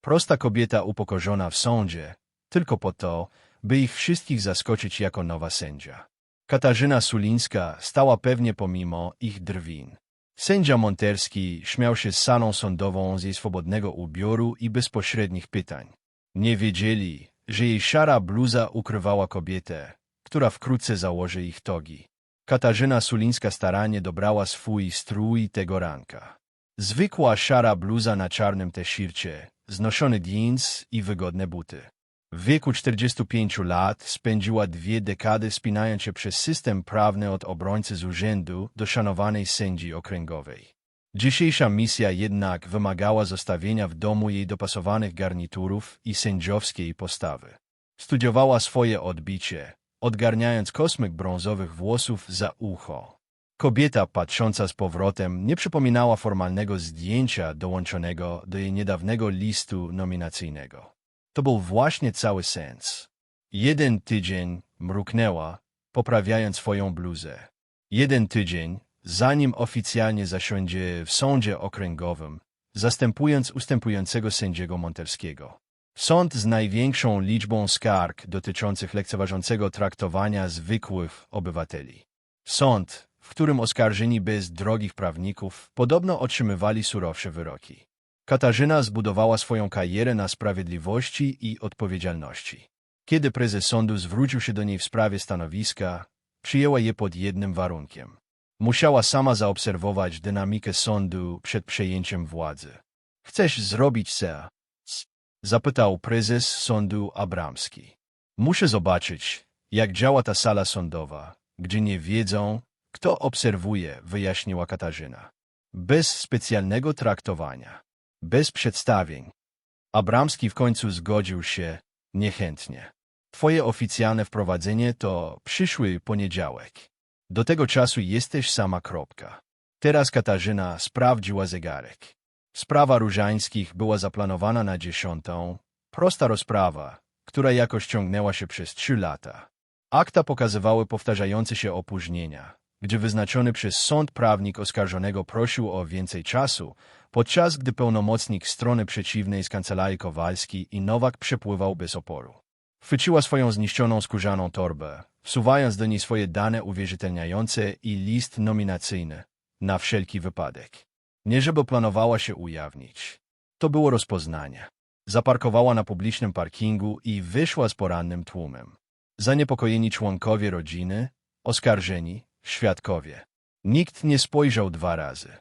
Prosta kobieta upokorzona w sądzie, tylko po to, by ich wszystkich zaskoczyć jako nowa sędzia. Katarzyna Sulińska stała pewnie pomimo ich drwin. Sędzia Monterski śmiał się z salą sądową z jej swobodnego ubioru i bezpośrednich pytań. Nie wiedzieli, że jej szara bluza ukrywała kobietę, która wkrótce założy ich togi. Katarzyna Sulińska staranie dobrała swój strój tego ranka. Zwykła szara bluza na czarnym t-shircie, znoszony jeans i wygodne buty. W wieku 45 lat spędziła dwie dekady spinając się przez system prawny od obrońcy z urzędu do szanowanej sędzi okręgowej. Dzisiejsza misja jednak wymagała zostawienia w domu jej dopasowanych garniturów i sędziowskiej postawy. Studiowała swoje odbicie, odgarniając kosmyk brązowych włosów za ucho. Kobieta patrząca z powrotem nie przypominała formalnego zdjęcia dołączonego do jej niedawnego listu nominacyjnego. To był właśnie cały sens. Jeden tydzień mruknęła, poprawiając swoją bluzę. Jeden tydzień, zanim oficjalnie zasiądzie w sądzie okręgowym, zastępując ustępującego sędziego Monterskiego. Sąd z największą liczbą skarg dotyczących lekceważącego traktowania zwykłych obywateli. Sąd, którym oskarżeni bez drogich prawników podobno otrzymywali surowsze wyroki. Katarzyna zbudowała swoją karierę na sprawiedliwości i odpowiedzialności. Kiedy prezes sądu zwrócił się do niej w sprawie stanowiska, przyjęła je pod jednym warunkiem. Musiała sama zaobserwować dynamikę sądu przed przejęciem władzy. Chcesz zrobić se? Zapytał prezes sądu Abramski. Muszę zobaczyć, jak działa ta sala sądowa, gdzie nie wiedzą, kto obserwuje, wyjaśniła Katarzyna. Bez specjalnego traktowania. Bez przedstawień. Abramski w końcu zgodził się, niechętnie. Twoje oficjalne wprowadzenie to przyszły poniedziałek. Do tego czasu jesteś sama kropka. Teraz Katarzyna sprawdziła zegarek. Sprawa Różańskich była zaplanowana na dziesiątą. Prosta rozprawa, która jakoś ciągnęła się przez trzy lata. Akta pokazywały powtarzające się opóźnienia, gdzie wyznaczony przez sąd prawnik oskarżonego prosił o więcej czasu, podczas gdy pełnomocnik strony przeciwnej z kancelarii Kowalski i Nowak przepływał bez oporu. Chwyciła swoją zniszczoną skórzaną torbę, wsuwając do niej swoje dane uwierzytelniające i list nominacyjny, na wszelki wypadek. Nie żeby planowała się ujawnić. To było rozpoznanie. Zaparkowała na publicznym parkingu i wyszła z porannym tłumem. Zaniepokojeni członkowie rodziny, oskarżeni, świadkowie. Nikt nie spojrzał dwa razy.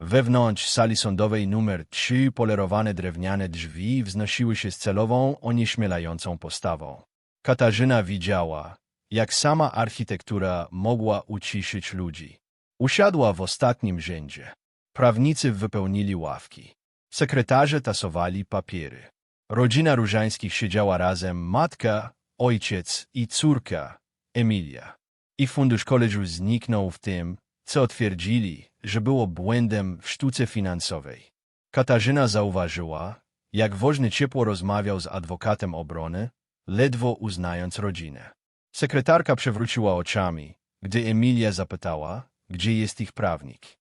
Wewnątrz sali sądowej numer 3 polerowane drewniane drzwi wznosiły się z celową, onieśmielającą postawą. Katarzyna widziała, jak sama architektura mogła uciszyć ludzi. Usiadła w ostatnim rzędzie. Prawnicy wypełnili ławki. Sekretarze tasowali papiery. Rodzina Różańskich siedziała razem, matka, ojciec i córka, Emilia. I fundusz koleżu zniknął w tym, co twierdzili, że było błędem w sztuce finansowej. Katarzyna zauważyła, jak woźny ciepło rozmawiał z adwokatem obrony, ledwo uznając rodzinę. Sekretarka przewróciła oczami, gdy Emilia zapytała, gdzie jest ich prawnik.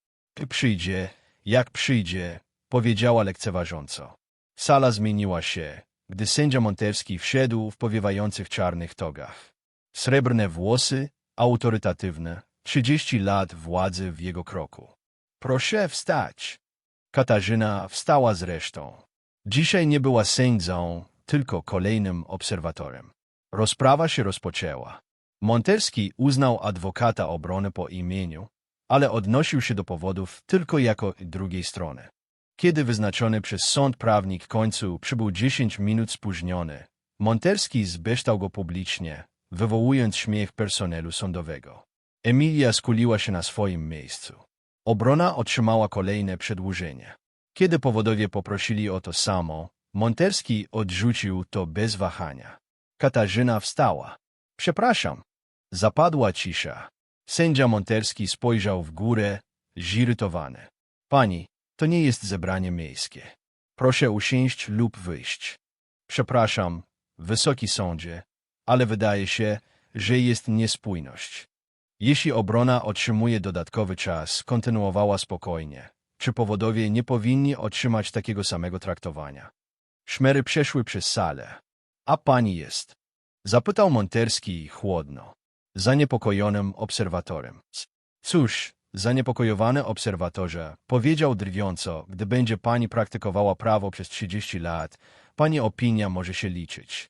Przyjdzie, jak przyjdzie, powiedziała lekceważąco. Sala zmieniła się, gdy sędzia Monterski wszedł w powiewających czarnych togach. Srebrne włosy, autorytatywne, trzydzieści lat władzy w jego kroku. Proszę wstać. Katarzyna wstała zresztą. Dzisiaj nie była sędzią, tylko kolejnym obserwatorem. Rozprawa się rozpoczęła. Monterski uznał adwokata obrony po imieniu, ale odnosił się do powodów tylko jako drugiej strony. Kiedy wyznaczony przez sąd prawnik końcu przybył dziesięć minut spóźniony, Monterski zbeształ go publicznie, wywołując śmiech personelu sądowego. Emilia skuliła się na swoim miejscu. Obrona otrzymała kolejne przedłużenie. Kiedy powodowie poprosili o to samo, Monterski odrzucił to bez wahania. Katarzyna wstała. Przepraszam. Zapadła cisza. Sędzia Monterski spojrzał w górę, zirytowany. Pani, to nie jest zebranie miejskie. Proszę usiąść lub wyjść. Przepraszam, wysoki sądzie, ale wydaje się, że jest niespójność. Jeśli obrona otrzymuje dodatkowy czas, kontynuowała spokojnie, czy powodowie nie powinni otrzymać takiego samego traktowania? Szmery przeszły przez salę. A pani jest? Zapytał Monterski chłodno, zaniepokojonym obserwatorem. Cóż, zaniepokojowany obserwatorze, powiedział drwiąco, gdy będzie pani praktykowała prawo przez 30 lat, pani opinia może się liczyć.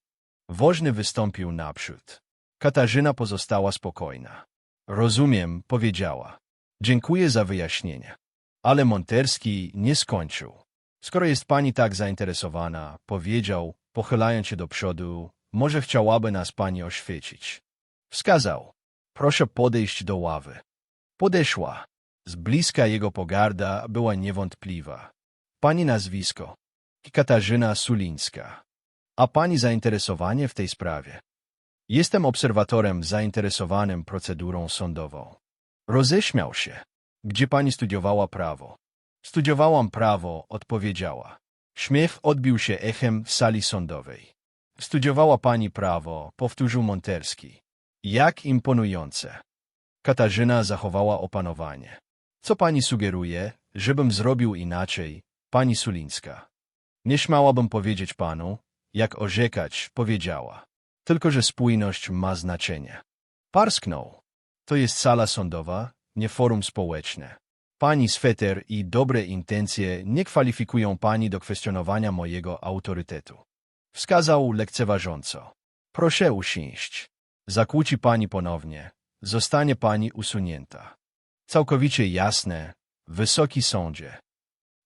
Woźny wystąpił naprzód. Katarzyna pozostała spokojna. Rozumiem, powiedziała. Dziękuję za wyjaśnienie. Ale Monterski nie skończył. Skoro jest pani tak zainteresowana, powiedział, pochylając się do przodu, może chciałaby nas pani oświecić. Wskazał. Proszę podejść do ławy. Podeszła. Z bliska jego pogarda była niewątpliwa. Pani nazwisko. Katarzyna Sulińska. A pani zainteresowanie w tej sprawie? Jestem obserwatorem zainteresowanym procedurą sądową. Roześmiał się. Gdzie pani studiowała prawo? Studiowałam prawo, odpowiedziała. Śmiech odbił się echem w sali sądowej. Studiowała pani prawo, powtórzył Monterski. Jak imponujące. Katarzyna zachowała opanowanie. Co pani sugeruje, żebym zrobił inaczej, pani Sulińska? Nie śmiałabym powiedzieć panu, jak orzekać, powiedziała. Tylko, że spójność ma znaczenie. Parsknął. To jest sala sądowa, nie forum społeczne. Pani sweter i dobre intencje nie kwalifikują pani do kwestionowania mojego autorytetu. Wskazał lekceważąco. Proszę usiąść. Zakłóci pani ponownie. Zostanie pani usunięta. Całkowicie jasne, wysoki sądzie.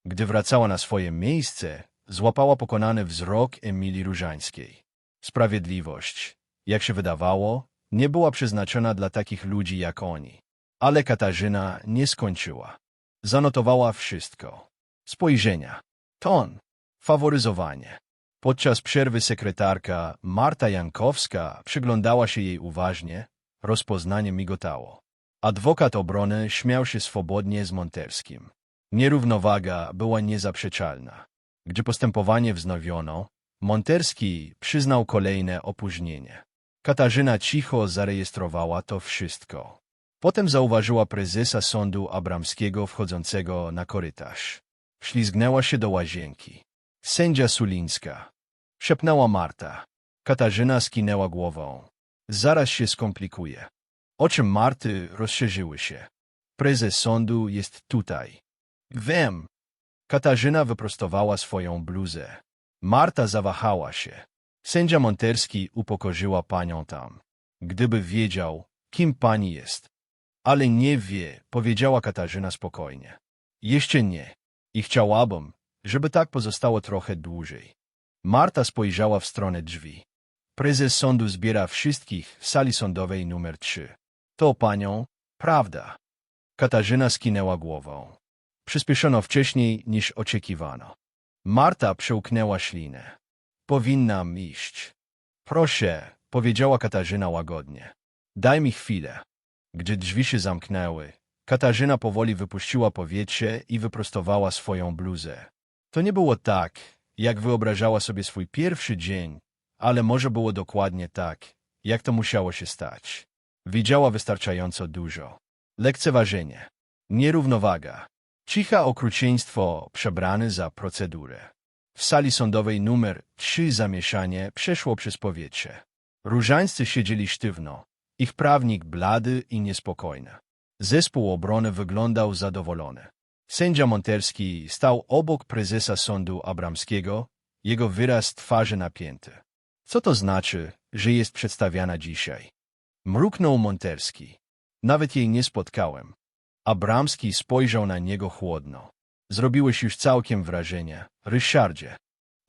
Gdy wracała na swoje miejsce, złapała pokonany wzrok Emilii Różańskiej. Sprawiedliwość, jak się wydawało, nie była przeznaczona dla takich ludzi jak oni. Ale Katarzyna nie skończyła. Zanotowała wszystko. Spojrzenia, ton, faworyzowanie. Podczas przerwy sekretarka Marta Jankowska przyglądała się jej uważnie, rozpoznanie migotało. Adwokat obrony śmiał się swobodnie z Monterskim. Nierównowaga była niezaprzeczalna. Gdy postępowanie wznowiono, Monterski przyznał kolejne opóźnienie. Katarzyna cicho zarejestrowała to wszystko. Potem zauważyła prezesa sądu abramskiego wchodzącego na korytarz. Ślizgnęła się do łazienki. Sędzia Sulińska. Szepnęła Marta. Katarzyna skinęła głową. Zaraz się skomplikuje. Oczy Marty rozszerzyły się. Prezes sądu jest tutaj. Wiem. Katarzyna wyprostowała swoją bluzę. Marta zawahała się. Sędzia Monterski upokorzyła panią tam. Gdyby wiedział, kim pani jest. Ale nie wie, powiedziała Katarzyna spokojnie. Jeszcze nie. I chciałabym, żeby tak pozostało trochę dłużej. Marta spojrzała w stronę drzwi. Prezes sądu zbiera wszystkich w sali sądowej numer 3. To panią, prawda. Katarzyna skinęła głową. Przyspieszono wcześniej niż oczekiwano. Marta przełknęła ślinę. Powinnam iść. Proszę, powiedziała Katarzyna łagodnie. Daj mi chwilę. Gdy drzwi się zamknęły, Katarzyna powoli wypuściła powietrze i wyprostowała swoją bluzę. To nie było tak, jak wyobrażała sobie swój pierwszy dzień, ale może było dokładnie tak, jak to musiało się stać. Widziała wystarczająco dużo. Lekceważenie, nierównowaga, cicha okrucieństwo przebrane za procedurę. W sali sądowej numer 3 zamieszanie przeszło przez powietrze. Różańscy siedzieli sztywno, ich prawnik blady i niespokojny. Zespół obrony wyglądał zadowolony. Sędzia Monterski stał obok prezesa sądu abramskiego, jego wyraz twarzy napięty. Co to znaczy, że jest przedstawiana dzisiaj? Mruknął Monterski. Nawet jej nie spotkałem. Abramski spojrzał na niego chłodno. Zrobiłeś już całkiem wrażenie, Ryszardzie.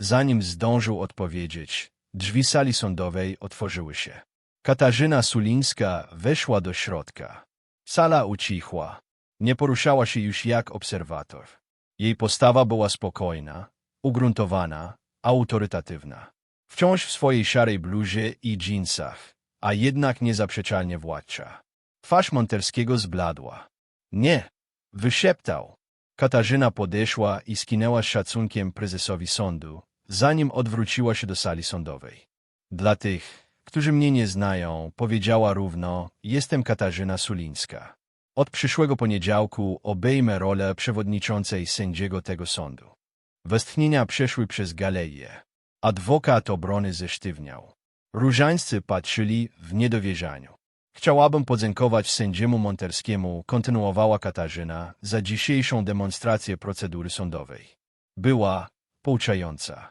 Zanim zdążył odpowiedzieć, drzwi sali sądowej otworzyły się. Katarzyna Sulińska weszła do środka. Sala ucichła. Nie poruszała się już jak obserwator. Jej postawa była spokojna, ugruntowana, autorytatywna. Wciąż w swojej szarej bluzie i dżinsach, a jednak niezaprzeczalnie władcza. Twarz Monterskiego zbladła. Nie, wyszeptał. Katarzyna podeszła i skinęła z szacunkiem prezesowi sądu, zanim odwróciła się do sali sądowej. Dla tych, którzy mnie nie znają, powiedziała równo, jestem Katarzyna Sulińska. Od przyszłego poniedziałku obejmę rolę przewodniczącej sędziego tego sądu. Westchnienia przeszły przez galerię. Adwokat obrony zesztywniał. Różańscy patrzyli w niedowierzaniu. Chciałabym podziękować sędziemu Monterskiemu, kontynuowała Katarzyna, za dzisiejszą demonstrację procedury sądowej. Była pouczająca.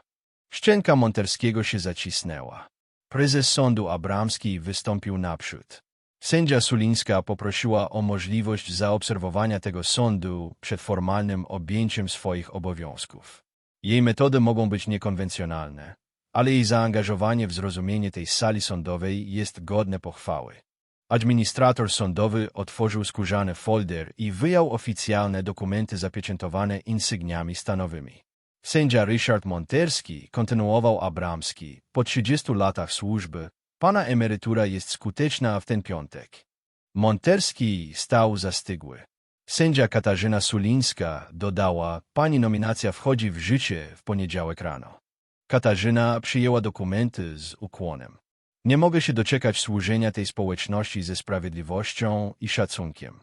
Szczęka Monterskiego się zacisnęła. Prezes sądu Abramski wystąpił naprzód. Sędzia Sulińska poprosiła o możliwość zaobserwowania tego sądu przed formalnym objęciem swoich obowiązków. Jej metody mogą być niekonwencjonalne, ale jej zaangażowanie w zrozumienie tej sali sądowej jest godne pochwały. Administrator sądowy otworzył skórzany folder i wyjął oficjalne dokumenty zapieczętowane insygniami stanowymi. Sędzia Ryszard Monterski kontynuował Abramski. Po 30 latach służby pana emerytura jest skuteczna w ten piątek. Monterski stał zastygły. Sędzia Katarzyna Sulińska dodała, pani nominacja wchodzi w życie w poniedziałek rano. Katarzyna przyjęła dokumenty z ukłonem. Nie mogę się doczekać służenia tej społeczności ze sprawiedliwością i szacunkiem.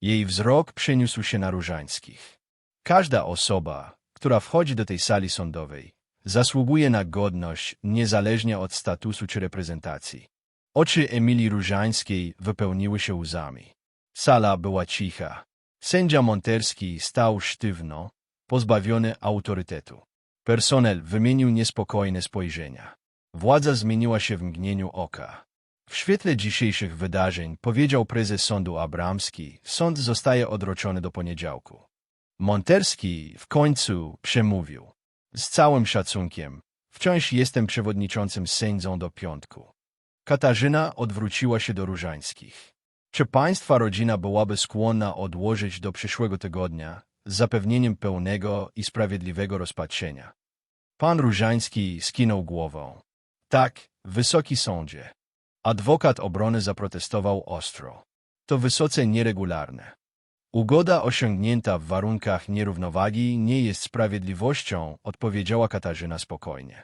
Jej wzrok przeniósł się na Różańskich. Każda osoba, która wchodzi do tej sali sądowej, zasługuje na godność niezależnie od statusu czy reprezentacji. Oczy Emilii Różańskiej wypełniły się łzami. Sala była cicha. Sędzia Monterski stał sztywno, pozbawiony autorytetu. Personel wymienił niespokojne spojrzenia. Władza zmieniła się w mgnieniu oka. W świetle dzisiejszych wydarzeń powiedział prezes sądu Abramski, sąd zostaje odroczony do poniedziałku. Monterski w końcu przemówił. Z całym szacunkiem, wciąż jestem przewodniczącym sędzią do piątku. Katarzyna odwróciła się do Różańskich. Czy państwa rodzina byłaby skłonna odłożyć do przyszłego tygodnia z zapewnieniem pełnego i sprawiedliwego rozpatrzenia? Pan Różański skinął głową. Tak, wysoki sądzie. Adwokat obrony zaprotestował ostro. To wysoce nieregularne. Ugoda osiągnięta w warunkach nierównowagi nie jest sprawiedliwością, odpowiedziała Katarzyna spokojnie.